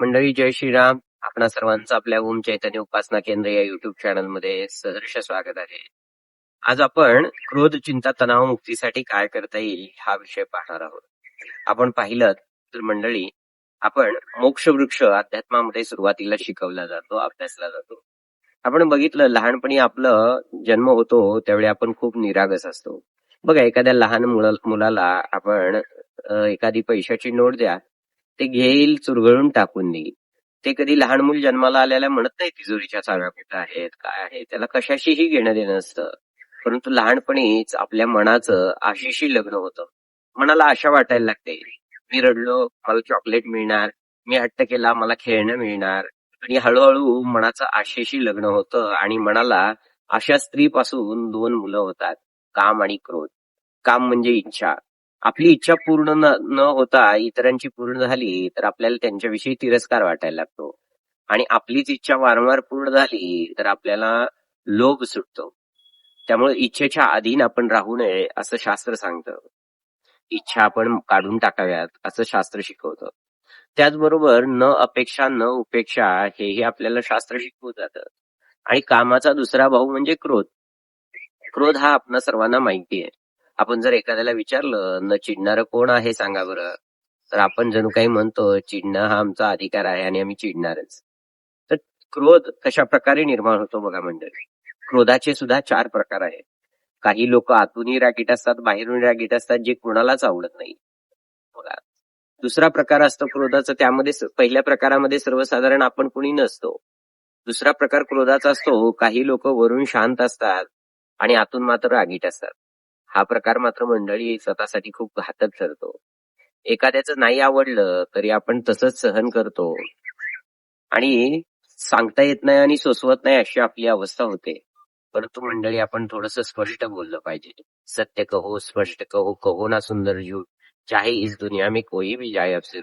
मंडळी जय श्रीराम. आपणा सर्वांचं आपल्या ओम चैतन्य उपासना केंद्र या युट्यूब चॅनलमध्ये सहर्ष स्वागत आहे. आज आपण क्रोध चिंता तणाव मुक्तीसाठी काय करता येईल हा विषय पाहणार आहोत. आपण पाहिलं तर मंडळी आपण मोक्ष वृक्ष अध्यात्मामध्ये सुरुवातीला शिकवला जातो अभ्यासला जातो. आपण बघितलं लहानपणी आपलं जन्म होतो त्यावेळी आपण खूप निरागस असतो. बघा एखाद्या लहान मुलाला आपण एखादी पैशाची नोट द्या ते घेईल चुरगळून टाकून देईल. ते कधी लहान मूल जन्माला आलेल्या म्हणत नाही तिजोरीच्या चाव्या कुठं आहेत काय आहे त्याला कशाशीही घेणं देणं असतं परंतु लहानपणीच आपल्या मनाचं आशीशी लग्न होतं. मनाला आशा वाटायला लागते. मी रडलो मला चॉकलेट मिळणार मी हट्ट केला मला खेळणं मिळणार. आणि हळूहळू मनाचं आशेशी लग्न होतं आणि मनाला अशा स्त्रीपासून दोन मुलं होतात काम आणि क्रोध. काम म्हणजे इच्छा. आपली इच्छा पूर्ण न न होता इतरांची पूर्ण झाली तर आपल्याला त्यांच्याविषयी तिरस्कार वाटायला लागतो. आणि आपलीच इच्छा वारंवार पूर्ण झाली तर आपल्याला लोभ सुटतो. त्यामुळे इच्छेच्या अधीन आपण राहू नये असं शास्त्र सांगतं. इच्छा आपण काढून टाकाव्यात असं शास्त्र शिकवतं. त्याचबरोबर न अपेक्षा न उपेक्षा हेही आपल्याला शास्त्र शिकवत जातं. आणि कामाचा दुसरा भाऊ म्हणजे क्रोध. क्रोध हा आपणा सर्वांना माहिती आहे. आपण जर एखाद्याला विचारलं न चिडणारं कोण आहे सांगा बरं. तर आपण जणू काही म्हणतो चिडणं हा आमचा अधिकार आहे आणि आम्ही चिडणारच. तर क्रोध कशा प्रकारे निर्माण होतो बघा मंडळी? क्रोधाचे सुद्धा चार प्रकार आहेत. काही लोक आतूनही रागीट असतात बाहेरून रागीट असतात जे कुणालाच आवडत नाही. बघा. दुसरा प्रकार असतो क्रोधाचा. त्यामध्ये पहिल्या प्रकारामध्ये सर्वसाधारण आपण कुणी नसतो. दुसरा प्रकार क्रोधाचा असतो. काही लोक वरून शांत असतात आणि आतून मात्र रागीट असतात. हा प्रकार मात्र मंडळी स्वतःसाठी खूप घातक ठरतो. एखाद्याचं नाही आवडलं तरी आपण तसंच सहन करतो. आणि सांगता येत नाही आणि सोसवत नाही अशी आपली अवस्था होते. परंतु मंडळी आपण थोडस स्पष्ट बोललं पाहिजे. सत्य कहो स्पष्ट कहो कहो ना सुंदर जीव. चाहे इस दुनिया में कोई भी जाय अफसर.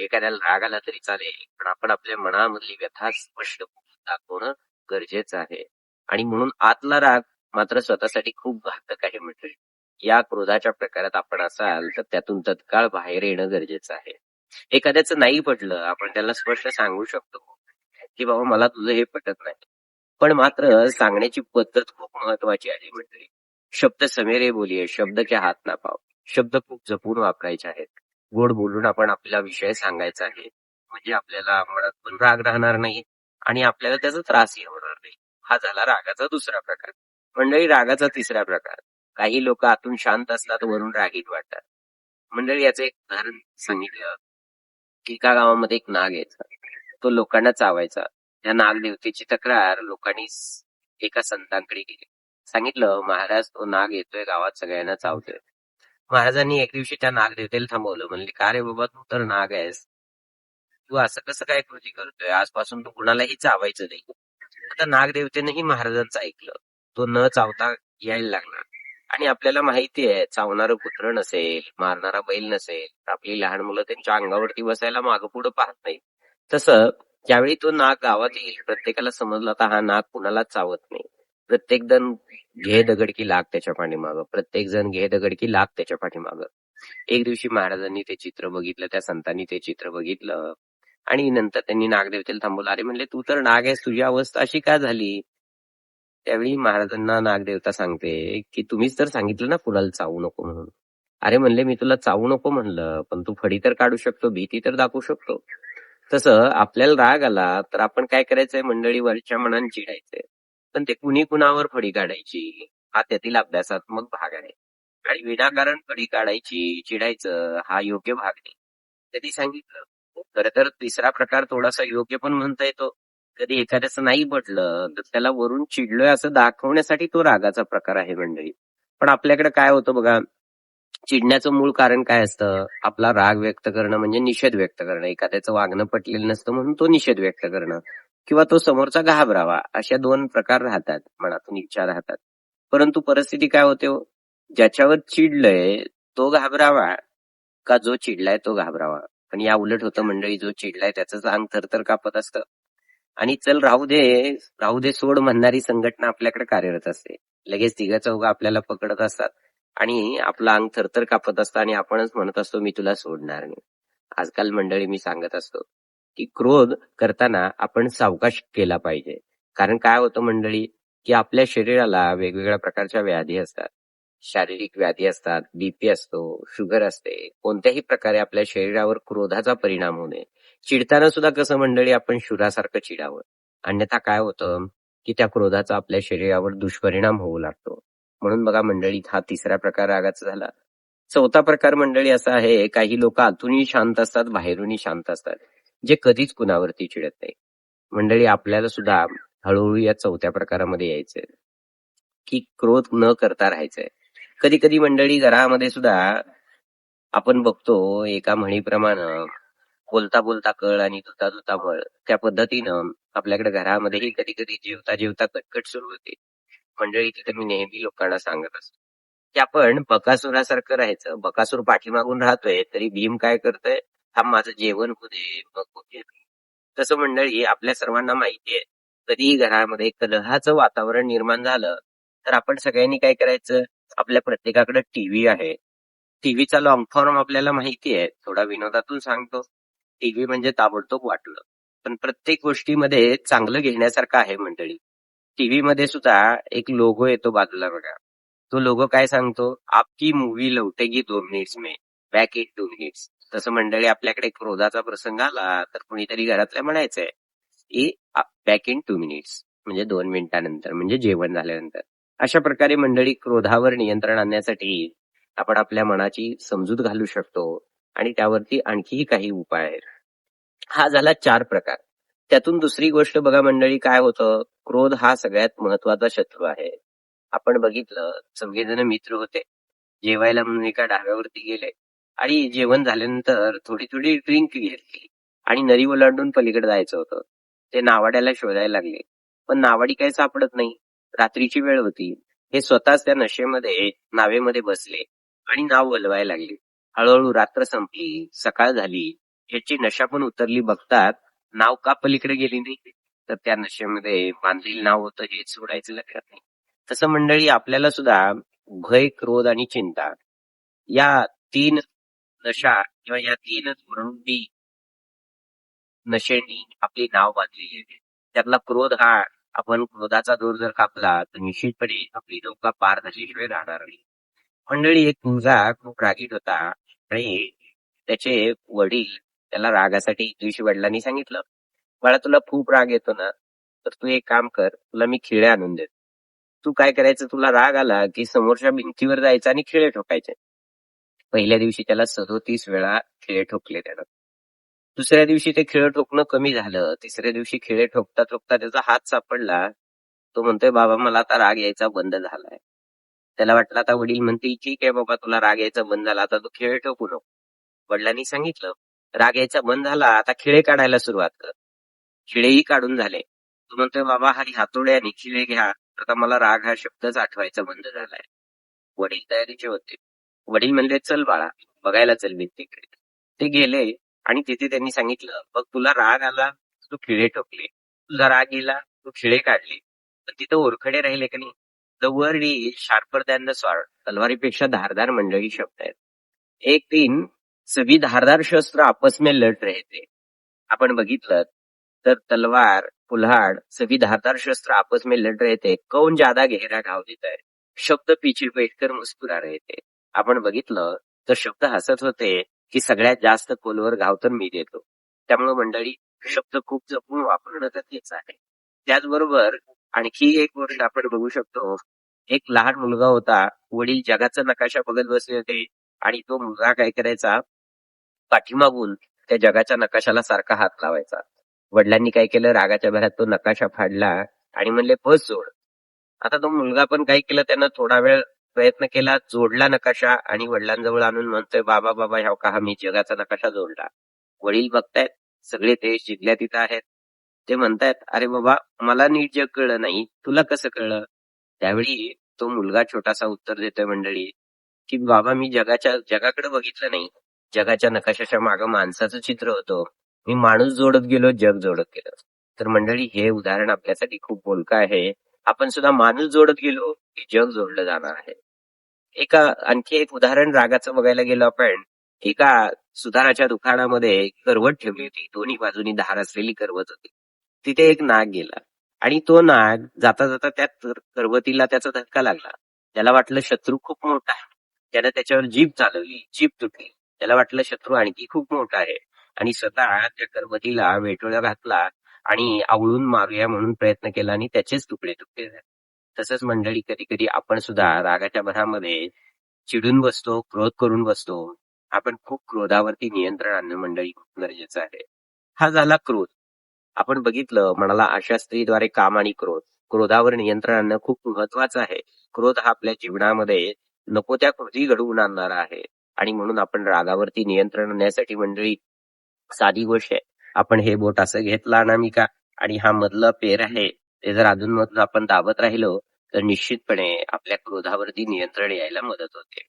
एखाद्याला राग आला तरी चालेल पण आपण आपल्या मनामधली व्यथा स्पष्ट दाखवणं गरजेचं आहे. आणि म्हणून आतला राग मात्र स्वतःसाठी खूप घातक आहे मंडळी. या क्रोधाच्या प्रकारात आपण असाल तर त्यातून तत्काळ बाहेर येणं गरजेचं आहे. एखाद्याचं नाही पटलं आपण त्याला स्पष्ट सांगू शकतो की बाबा मला तुझं हे पटत नाही. पण मात्र सांगण्याची पद्धत खूप महत्वाची आहे. मंडळी शब्द समेरे बोलिये शब्द के हात ना पाव. शब्द खूप जपून वापरायचे आहेत. गोड बोलून आपण आपला विषय सांगायचा आहे. म्हणजे आपल्याला मनात पण राग राहणार नाही आणि आपल्याला त्याचा त्रासही होणार नाही. हा झाला रागाचा दुसरा प्रकार. मंडळी रागाचा तिसरा प्रकार. काही लोक आतून शांत असतात वरून रागीट वाटतात. मंडळी याचं एक उदाहरण सांगितलं की एका गावामध्ये एक नाग यायचा. तो लोकांना चावायचा. त्या नागदेवतेची तक्रार लोकांनी एका संतांकडे केली. सांगितलं महाराज तो नाग येतोय गावात सगळ्यांना चावतोय. महाराजांनी एक दिवशी त्या नागदेवतेला थांबवलं. म्हणले का रे बाबा तू तर नाग आहेस. तू असं कसं काय कृती करतोय? आजपासून तू कुणालाही चावायचं नाही. आता नागदेवतेनंही महाराजांचं ऐकलं. तो न चावता यायला लागला. आणि आपल्याला माहिती आहे चावणारं कुत्र नसेल मारणारा बैल नसेल तर आपली लहान मुलं त्यांच्या अंगावरती बसायला मागं पुढं पाहत नाही तसं ज्यावेळी तो नाग गावात येईल प्रत्येकाला समजलं आता हा नाग कुणाला चावत नाही. प्रत्येक जण घे दगडकी लाग त्याच्या पाठीमागं प्रत्येक जण घे दगडकी लाग त्याच्या पाठीमागं एक दिवशी महाराजांनी ते चित्र बघितलं त्या संतांनी ते चित्र बघितलं. आणि नंतर त्यांनी नागदेवतेला थांबवलं. अरे म्हणले तू तर नाग आहेस तुझी अवस्था अशी का झाली? त्यावेळी महाराजांना नागदेवता सांगते की तुम्हीच तर सांगितलं ना कुणाला चावू नको म्हणून. अरे म्हणले मी तुला चावू नको म्हणलं पण तू फडी तर काढू शकतो भीती तर दाखवू शकतो. तसं आपल्याला राग आला तर आपण काय करायचंय? मंडळी वरच्या मनान चिडायचंय. पण ते कुणी कुणावर फडी काढायची? हा त्यातील अभ्यासात्मक भाग आहे. आणि विनाकारण फडी काढायची चिडायचं हा योग्य भाग नाही. त्यांनी सांगितलं खर तर तिसरा प्रकार थोडासा योग्य पण म्हणता येतो. कधी एखाद्याचं नाही पटलं तर त्याला वरून चिडलोय असं दाखवण्यासाठी तो रागाचा प्रकार आहे मंडळी. पण आपल्याकडे काय होतं बघा चिडण्याचं मूळ कारण काय असतं? आपला राग व्यक्त करणं म्हणजे निषेध व्यक्त करणं. एखाद्याचं वागणं पटलेलं नसतं म्हणून तो निषेध व्यक्त करणं. किंवा तो समोरचा घाबरावा अशा दोन प्रकार राहतात मनातून इच्छा राहतात. परंतु परिस्थिती काय होते हो? ज्याच्यावर चिडलंय तो घाबरावा का जो चिडलाय तो घाबरावा? पण या उलट होतं मंडळी जो चिडलाय त्याचं अंग थरथर कापत असतं. आणि चल राहू दे. राहू दे सोड म्हणणारी संघटना आपल्याकडे कार्यरत असते. लगेच तिघा चौघा आपल्याला पकडत असतात. आणि आपलं अंग थरथर कापत असतं आणि आपणच म्हणत असतो मी तुला सोडणार नाही. आजकाल मंडळी मी सांगत असतो की क्रोध करताना आपण सावकाश केला पाहिजे. कारण काय होतं मंडळी की आपल्या शरीराला वेगवेगळ्या प्रकारच्या व्याधी असतात. शारीरिक व्याधी असतात बीपी असतो शुगर असते कोणत्याही प्रकारे आपल्या शरीरावर क्रोधाचा परिणाम होणे चिडताना सुद्धा कसं मंडळी आपण शुरासारखं चिडावं? अन्यथा काय होतं की त्या क्रोधाचा आपल्या शरीरावर दुष्परिणाम होऊ लागतो. म्हणून बघा मंडळी हा तिसरा प्रकार रागाचा झाला. चौथा प्रकार मंडळी असा आहे काही लोक आतूनही शांत असतात बाहेरूनही शांत असतात जे कधीच कुणावरती चिडत नाही. मंडळी आपल्याला सुद्धा हळूहळू या चौथ्या प्रकारामध्ये यायचंय. की क्रोध न करता राहायचंय. कधी कधी मंडळी घरामध्ये सुद्धा आपण बघतो एका म्हणीप्रमाणे बोलता बोलता कळ आणि धुता धुता मळ. त्या पद्धतीनं आपल्याकडे घरामध्येही कधी कधी जेवता जेवता कटकट सुरू होते. मंडळी तिथे मी नेहमी लोकांना सांगत असतो. की आपण बकासुरासारखं राहायचं. बकासूर पाठीमागून राहतोय तरी भीम काय करतोय? हा माझं जेवण होते मग होते तसं मंडळी आपल्या सर्वांना माहिती आहे. कधीही घरामध्ये कलहाचं वातावरण निर्माण झालं तर आपण सगळ्यांनी काय करायचं? आपल्या प्रत्येकाकडे टीव्ही आहे. टीव्हीचा लॉंग फॉर्म आपल्याला माहिती आहे. थोडा विनोदातून सांगतो. टीव्ही म्हणजे ताबडतोब वाटलं. पण प्रत्येक गोष्टीमध्ये चांगलं घेण्यासारखं आहे मंडळी. टीव्ही मध्ये सुद्धा एक लोगो येतो बाजूला बघा. तो लोगो काय सांगतो? आपकी मूवी लवटेगी दोन मिनिट्स मे. बॅक इन टू मिनिट्स तसं मंडळी आपल्याकडे क्रोधाचा प्रसंग आला तर कुणीतरी घरातल्या म्हणायचंय. बॅक इन टू मिनिट्स म्हणजे दोन मिनिटानंतर. म्हणजे जेवण झाल्यानंतर. अशा प्रकारे मंडळी क्रोधावर नियंत्रण आणण्यासाठी आपण आपल्या मनाची समजूत घालू शकतो आणि त्यावरती आणखीही काही उपाय आहेत. हा झाला चार प्रकार. त्यातून दुसरी गोष्ट बघा मंडळी काय होतं? क्रोध हा सगळ्यात महत्त्वाचा शत्रू आहे. आपण बघितलं सगळेजण मित्र होते. जेवायला म्हणून एका डाव्यावरती गेले आणि जेवण झाल्यानंतर थोडी थोडी ड्रिंक घेतली आणि नरी ओलांडून पलीकडे जायचं होतं. ते नावाड्याला शोधायला लागले. पण नावाडी काही सापडत नाही. रात्रीची वेळ होती. हे स्वतःच त्या नशेमध्ये नावेमध्ये बसले आणि नाव वलवायला लागले. हळूहळू रात्र संपली सकाळ झाली. याची नशा पण उतरली बघतात. नाव का पलीकडे गेली नाही? तर त्या नशेमध्ये बांधलेलं नाव होतं हे सोडायचं लक्षात नाही. तसं मंडळी आपल्याला सुद्धा भय क्रोध आणि चिंता या तीन नशा किंवा या तीन वृंदी नशेंनी आपली नाव बांधलेली आहे त्यातला क्रोध हा आपण क्रोधाचा दोर जर कापला तर निश्चितपणे आपली नौका पार झाल्याशिवाय राहणार नाही. मंडळी एक मुलगा खूप रागीट होता आणि त्याचे वडील त्याला रागासाठी दिवशी वडिलांनी सांगितलं बाळा तुला खूप राग येतो ना तर तू एक काम कर तुला मी खिळे आणून देतो. तू काय करायचं तुला राग आला की समोरच्या भिंतीवर जायचं आणि खिळे ठोकायचे. पहिल्या दिवशी त्याला सदोतीस वेळा खिळे ठोकले त्यानं. दुसऱ्या दिवशी ते खिळे ठोकणं कमी झालं. तिसऱ्या दिवशी खिळे ठोकता ठोकता त्याचा हात सापडला. तो म्हणतोय बाबा मला आता राग यायचा बंद झालाय. त्याला वाटलं आता वडील म्हणतील ठीक आहे बाबा तुला राग यायचा बंद झाला आता तू खेळ ठोकू नको. वडिलांनी सांगितलं राग यायचा बंद झाला आता खिळे काढायला सुरुवात कर. खिळेही काढून झाले. तू म्हणतोय बाबा हा हातोड्याने आणि खिळे घ्या. आता मला राग हा शब्दच आठवायचा बंद झालाय. वडील तयारीचे होते. वडील म्हणले चल बाळा बघायला चल भिंतीकडे ते गेले. आणि तिथे त्यांनी सांगितलं बघ तुला राग आला तू खिळे ठोकले. तुझा राग गेला तू खिळे काढले. पण तिथं ओरखडे राहिले की नाही? The word is sharper than the sword तलवारीपेक्षा धारदार मंडळी शब्द आहेत. एक तीन सभी धारदार शस्त्र आपस में लढ रहे थे आपण बघितलं तर तलवार कुल्हाड सभी धारदार शस्त्र आपस में लढ रहे थे कौन ज्यादा गहरा घाव देत आहे? शब्द पीछे बैठकर मुस्कुरा रहे थे आपण बघितलं तर शब्द हसत होते. की सगळ्यात जास्त खोलवर घाव तर मी देतो. त्यामुळे मंडळी शब्द खूप जपून वापरणं गरजेचं आहे. त्याचबरोबर आणखी एक गोष्ट आपण बघू शकतो. एक लहान मुलगा होता वडील जगाचा नकाशा बघत बसले होते आणि तो मुलगा काय करायचा? पाठीमागून त्या जगाच्या नकाशाला सारखा हात लावायचा. वडिलांनी काय केलं? रागाच्या भरात तो नकाशा फाडला आणि म्हणले बस जोड. आता तो मुलगा पण काय केलं? त्यानं थोडा वेळ प्रयत्न केला जोडला नकाशा आणि वडिलांजवळ आणून म्हणतोय बाबा बाबा ह्या का हा मी जगाचा नकाशा जोडला? वडील बघतायत सगळे देश शिकल्या तिथं आहेत. ते म्हणतायत अरे बाबा मला नीट जग कळलं नाही. तुला कसं कळलं? त्यावेळी तो मुलगा छोटासा उत्तर देतोय मंडळी की बाबा मी जगाच्या जगाकडे बघितलं नाही. जगाच्या नकाशाच्या मागं माणसाचं चित्र होतं. मी माणूस जोडत गेलो जग जोडत गेलो. तर मंडळी हे उदाहरण आपल्यासाठी खूप बोलकं आहे. आपण सुद्धा माणूस जोडत गेलो की जग जोडलं जाणार आहे. एका आणखी एक उदाहरण रागाचं बघायला गेलो आपण. एका सुताराच्या दुकानामध्ये करवत ठेवली होती. दोन्ही बाजूनी धार असलेली करवत होती. तिथे एक नाग गेला. आणि तो नाग जाता जाता त्या करवतीला त्याचा धक्का लागला. त्याला वाटलं शत्रू खूप मोठा आहे. त्यानं त्याच्यावर जीप चालवली. जीप तुटली. त्याला वाटलं शत्रू आणखी खूप मोठा आहे. आणि स्वतः त्या करवतीला वेटोळ्या घातला आणि आवळून मारूया म्हणून प्रयत्न केला आणि त्याचेच तुकडे तुकडे झाले. तसंच मंडळी कधी कधी आपण सुद्धा रागाच्या भरामध्ये चिडून बसतो क्रोध करून बसतो. आपण खूप क्रोधावरती नियंत्रण आणणं मंडळी खूप गरजेचं आहे. हा झाला क्रोध. आपण बघितलं म्हणाला अशा स्त्रीद्वारे काम आणि क्रोध. क्रोधावर नियंत्रण आणणं खूप महत्वाचं आहे. क्रोध हा आपल्या जीवनामध्ये नको त्या कृती घडवून आणणारा आहे. आणि म्हणून आपण रागावरती नियंत्रण आणण्यासाठी मंडळी साधी गोष्ट आहे. आपण हे बोट असं घेतलं अनामिका आणि हा मधलं पेर आहे. ते जर अधूनमधून आपण दाबत राहिलो तर निश्चितपणे आपल्या क्रोधावरती नियंत्रण यायला मदत होते.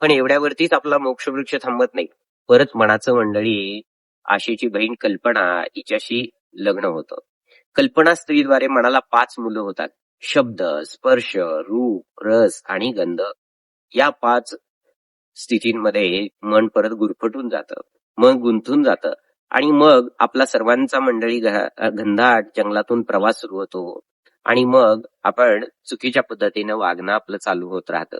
पण एवढ्यावरतीच आपला मोक्षवृक्ष थांबत नाही. परत मनाचं मंडळी आशेची बहीण कल्पना हिच्याशी लग्न होतं. कल्पना स्त्रीद्वारे मनाला पाच मुलं होतात. शब्द स्पर्श रूप रस आणि गंध. या पाच स्थितींमध्ये मन परत गुरफटून जातं. मन गुंतून जातं. आणि मग आपला सर्वांचा मंडळी घनदाट जंगलातून प्रवास सुरू होतो. आणि मग आपण चुकीच्या पद्धतीनं वागणं आपलं चालू होत राहतं.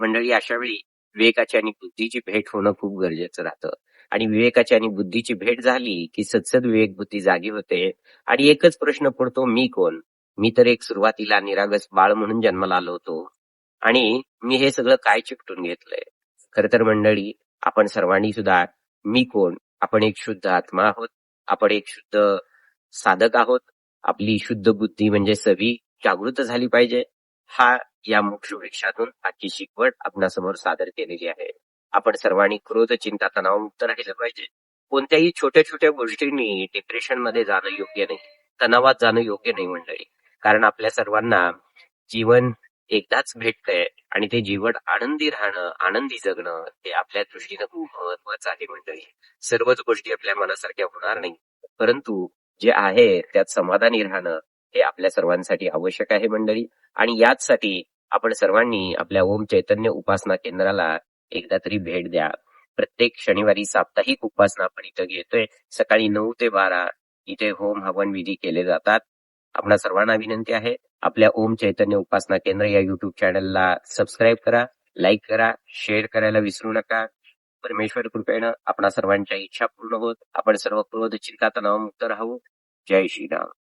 मंडळी अशा वेळी विवेकाची आणि बुद्धीची भेट होणं खूप गरजेचं राहतं. आणि विवेकाची आणि बुद्धीची भेट झाली की सदसद विवेक बुद्धी जागी होते. आणि एकच प्रश्न पडतो मी कोण? मी तर एक सुरुवातीला निरागस बाळ म्हणून जन्माला आलो होतो. आणि मी हे सगळं काय चिकटून घेतलंय? खर तर मंडळी आपण सर्वांनी सुद्धा मी कोण? आपण एक शुद्ध आत्मा आहोत आपण एक शुद्ध साधक आहोत आपली शुद्ध बुद्धी म्हणजे सवी जागृत झाली पाहिजे. हा या मोक्ष वृक्षातून आजची शिकवण आपणासमोर सादर केलेली आहे. आपण सर्वांनी क्रोध चिंता तणावमुक्त राहिलं पाहिजे. कोणत्याही छोट्या छोट्या गोष्टींनी डिप्रेशनमध्ये जाणं योग्य नाही तणावात जाणं योग्य नाही मंडळी. कारण आपल्या सर्वांना जीवन एकदाच भेटतंय आणि ते जीवन आनंदी राहणं आनंदी जगणं हे आपल्या दृष्टीनं खूप महत्वाचं आहे मंडळी. सर्वच गोष्टी आपल्या मनासारख्या होणार नाही. परंतु जे आहे त्यात समाधानी राहणं हे आपल्या सर्वांसाठी आवश्यक आहे मंडळी. आणि याचसाठी आपण सर्वांनी आपल्या ओम चैतन्य उपासना केंद्राला एकदा तरी भेट द्या. प्रत्येक शनिवारी साप्ताहिक उपासना आपण इथं घेतोय. सकाळी नऊ ते बारा इथे होम हवन विधी केले जातात. आपणा सर्वांना विनंती आहे आपल्या ओम चैतन्य उपासना केंद्र या युट्यूब चॅनलला सबस्क्राईब करा लाईक करा शेअर करायला विसरू नका. परमेश्वर कृपेनं आपणा सर्वांच्या इच्छा पूर्ण होत आपण सर्व क्रोध चिंता तणावमुक्त राहू. जय श्रीराम.